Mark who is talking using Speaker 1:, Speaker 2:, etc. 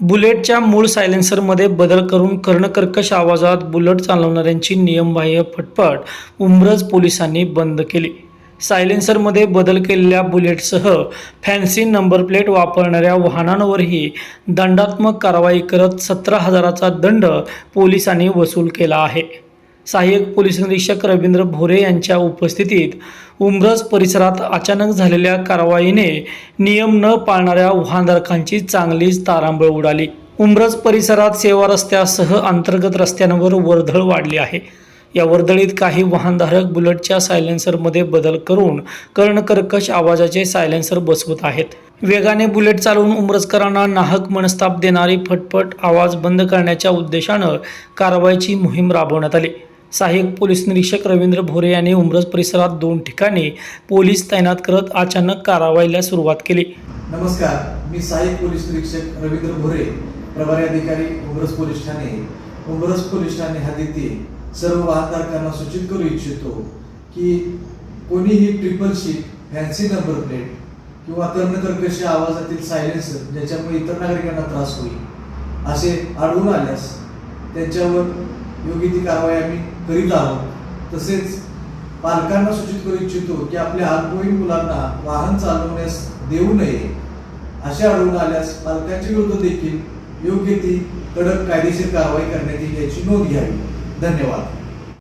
Speaker 1: बुलेटच्या मूळ सायलेन्सरमध्ये बदल करून कर्णकर्कश आवाजात बुलेट चालवणाऱ्यांची नियमबाह्य फटफट उमरज पोलिसांनी बंद केली. सायलेन्सरमध्ये बदल केलेल्या बुलेटसह फॅन्सी नंबर प्लेट वापरणाऱ्या वाहनांवरही दंडात्मक कारवाई करत सतरा हजाराचा दंड पोलिसांनी वसूल केला आहे. सहाय्यक पोलीस निरीक्षक रवींद्र भोरे यांच्या उपस्थितीत उमरज परिसरात अचानक झालेल्या कारवाईने नियम न पाळणाऱ्या वाहनधारकांची चांगलीच तारांबळ उडाली. उमरज परिसरात सेवा रस्त्यासह अंतर्गत रस्त्यांवर वर्दळ वाढली आहे. या वर्दळीत काही वाहनधारक बुलेटच्या सायलेन्सरमध्ये बदल करून कर्णकर्कश आवाजाचे सायलेन्सर बसवत आहेत. वेगाने बुलेट चालवून उमरजकरांना नाहक मनस्ताप देणारी फटफट आवाज बंद करण्याच्या उद्देशानं कारवाईची मोहीम राबवण्यात आली. सहाय्यक पोलीस निरीक्षक रवींद्र भोरे यांनी उमरज परिसरात दोन ठिकाणी पोलीस तैनात करत अचानक कारवाईला सुरुवात केली.
Speaker 2: नमस्कार मी सहाय्यक पोलीस निरीक्षक रवींद्र भोरे प्रभारी अधिकारी उमरज पोलीस ठाणे. उमरज पोलीस ठाणे हद्दीतील सर्व वाहनधारकांना सूचित करू इच्छितो की कोणीही triple seat fancy number plate किंवा कर्णकर्कश आवाजातील सायलेन्सर ज्याच्यामुळे इतर नागरिकांना त्रास होईल असे आढळून आल्यास त्यांच्यावर योग्य ती कारवाई आम्ही करीत आहोत. तसेच पालकांना सूचित करू इच्छितो की आपल्या अल्पवयीन मुलांना वाहन चालवण्यास देऊ नये असे आढळून आल्यास पालकांच्या विरुद्ध देखील योग्य ती कडक कायदेशीर कारवाई करण्यात येईल याची नोंद घ्यावी. धन्यवाद.